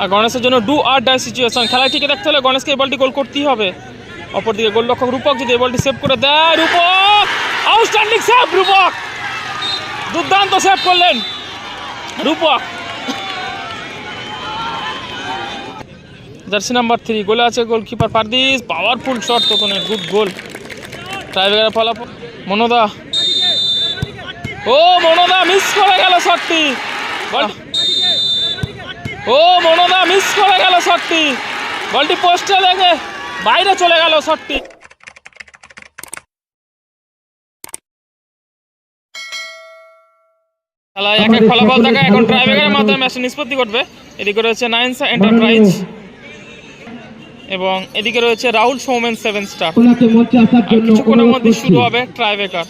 আর গণেশের জন্য do R die situation. খেলায় টিকে দেখতে হলে গণেশকে এই বলটি গোল করতেই হবে। অপরদিকে গোল গোলরক্ষক রূপক যদি এই বলটি সেভ করে দেয়, রূপক! আউটস্ট্যান্ডিং সেভ রূপক! দুর্দান্ত সেভ করলেন রূপক। জার্সি নাম্বার থ্রি গোলে আছে গোলকিপার পারদিস পাওয়ারফুল শট তোতনের গুড গোল ট্রাইবেগারের ফলাফল, মনোদা। ও, মনোদা মিস করে গেল শটটি ও মনোদা মিস করে গেল শটটি। বলটি পোস্টে লেগে বাইরে চলে গেল শটটি। খেলায় এক এক ফলাফল থাকা এখন ট্রাইবেগারের মাধ্যমে ম্যাচটি নিষ্পত্তি করবে এদিকে রয়েছে নাইনসা এন্টারপ্রাইজ এবং এদিকে রয়েছে রাহুল সৌমেন সেভেন স্টার কিছুক্ষণের মধ্যে শুরু হবে ট্রাইবেকার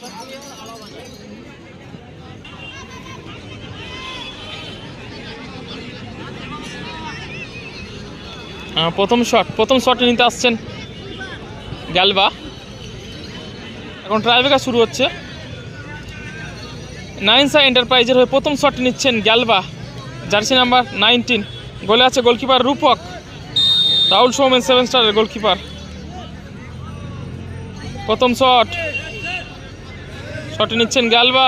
প্রথম শট প্রথম শট নিতে আসছেন গ্যালবা। এখন ট্রাইবেকার শুরু হচ্ছে। নাইনসা এন্টারপ্রাইজের হয়ে প্রথম শট নিচ্ছেন গ্যালবা। জার্সি নাম্বার নাইনটিন গোলে আছে গোলকিপার রূপক। রাহুল সৌমেন সেভেন স্টারের গোলকিপার প্রথম শট শট নিচ্ছেন গ্যালবা।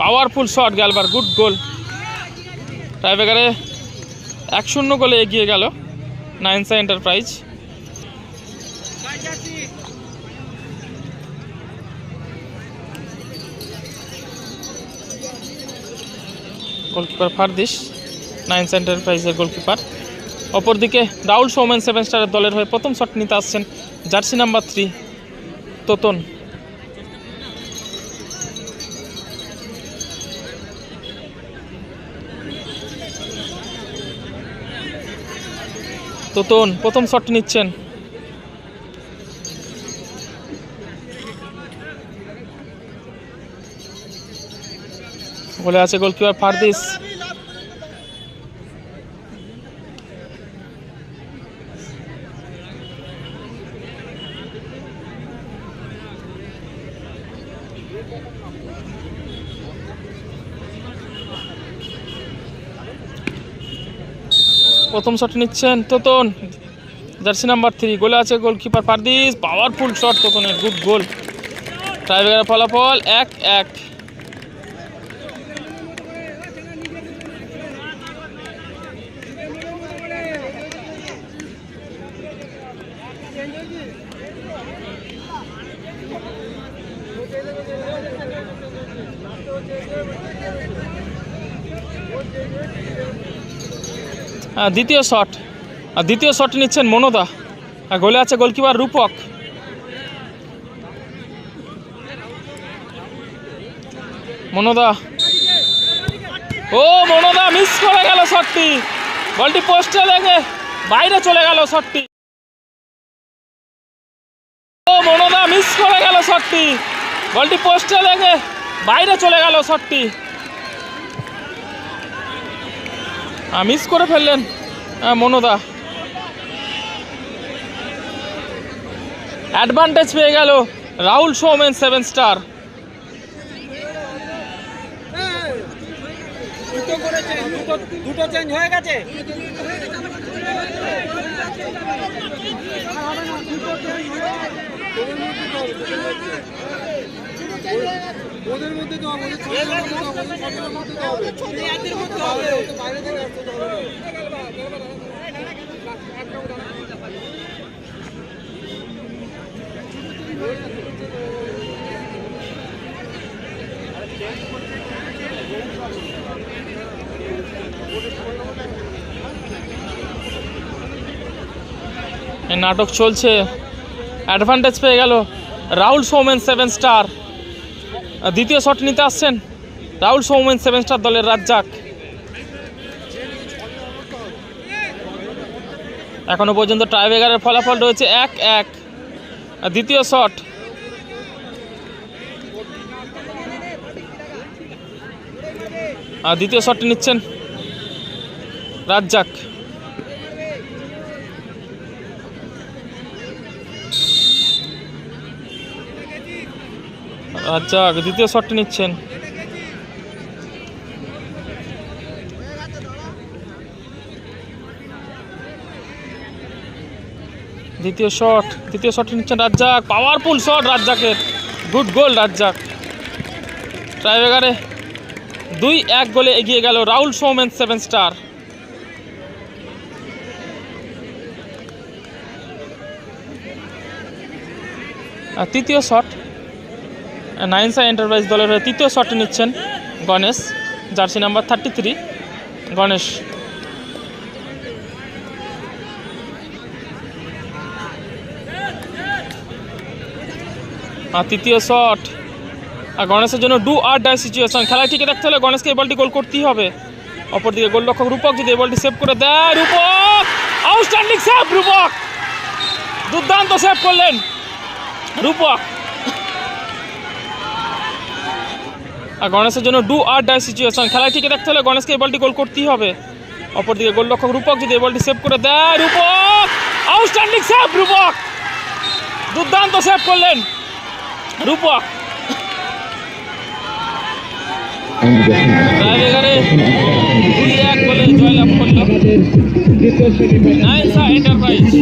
পাওয়ারফুল শট গ্যালবার গুড গোল টাইব্রেকারে এক শূন্য গোলে এগিয়ে গেল নাইনসা এন্টারপ্রাইজ। গোলকিপার ফারদিস নাইনসা এন্টারপ্রাইজের গোলকিপার। অপরদিকে রাউল সৌমেন সেভেন স্টারের দলের হয়ে প্রথম শট নিতে আসছেন jersey number three, Totan. Totan প্রথম শট নিচ্ছেন। বলে আছে গোলকিপার ফারদিস। প্রথম শট নিচ্ছেন তোতন। জার্সি নাম্বার থ্রি গোলে আছে গোলকিপার পারদিস পাওয়ারফুল শট তোতনের গুড গোল ট্রাইবেগার ফলাফল এক এক। দ্বিতীয় শট। আর দ্বিতীয় শট নিচ্ছেন মনোদা। আর গোলে আছে গোলকিপার রূপক। মনোদা। ও, মনোদা মিস করে গেল শটটি। বলটি পোস্টে লেগে বাইরে চলে গেল শটটি। ও, মনোদা মিস করে গেল শটটি। বলটি পোস্টে লেগে বাইরে চলে গেল শটটি। মিস করে ফেললেন মনোদা। অ্যাডভান্টেজ পেয়ে গেল রাহুল সৌমেন সেভেন স্টার দুটো চেঞ্জ হয়ে গেছে। ওদের মধ্যে তো হবে ওদের ছজনের মধ্যে তো হবে ছজনের মধ্যে তো হবে বাইরে থেকে আসতে তো হবে এই নাটক চলছে। অ্যাডভান্টেজ পেয়ে গেল রাহুল সৌমেন সেভেন স্টার দ্বিতীয় শট নিতে আসছেন রাহুল সৌমেন সেভেন স্টার দলের রাজ্জাক। এখনও পর্যন্ত টাইব্রেকারের ফলাফল রয়েছে এক এক। দ্বিতীয় শট আর দ্বিতীয় শটটি নিচ্ছেন রাজ্জাক। রাজ্জাক, দ্বিতীয় শটটি নিচ্ছেন। দ্বিতীয় শট, দ্বিতীয় শটটি নিচ্ছেন রাজ্জাক। পাওয়ারফুল শট রাজ্জাকের। Good goal Razzak. ট্রাইবেগারে দুই এক গোলে এগিয়ে গেল রাহুল সৌমেন সেভেন স্টার। তৃতীয় শট। নাইনসা এন্টারপ্রাইজ দলের হয়ে তৃতীয় শটটি নিচ্ছেন Ganesh, jersey number thirty three Ganesh তৃতীয় শট। আর গণেশের জন্য ডু আর ডাই সিচুয়েশন খেলা টিকে দেখতে হলে গণেশকে এই বলটি গোল করতেই হবে। অপরদিকে গোলরক্ষক রূপক যদি এই বলটি সেভ করে দেয়, রূপক! আউটস্ট্যান্ডিং সেভ রূপক! দুর্দান্ত সেভ করলেন রূপক। আর গণেশের জন্য ডু আর ডাই সিচুয়েশন খেলা টিকে দেখতে হলে গণেশকে এই বলটি গোল করতেই হবে। অপরদিকে গোলরক্ষক রূপক যদি এই বলটি সেভ করে দেয়, রূপক! আউটস্ট্যান্ডিং সেভ রূপক! দুর্দান্ত সেভ করলেন রূপক টাইব্রেকারে দুই এক গোলে জয়লাভ করল নাইসা এন্টারপ্রাইজ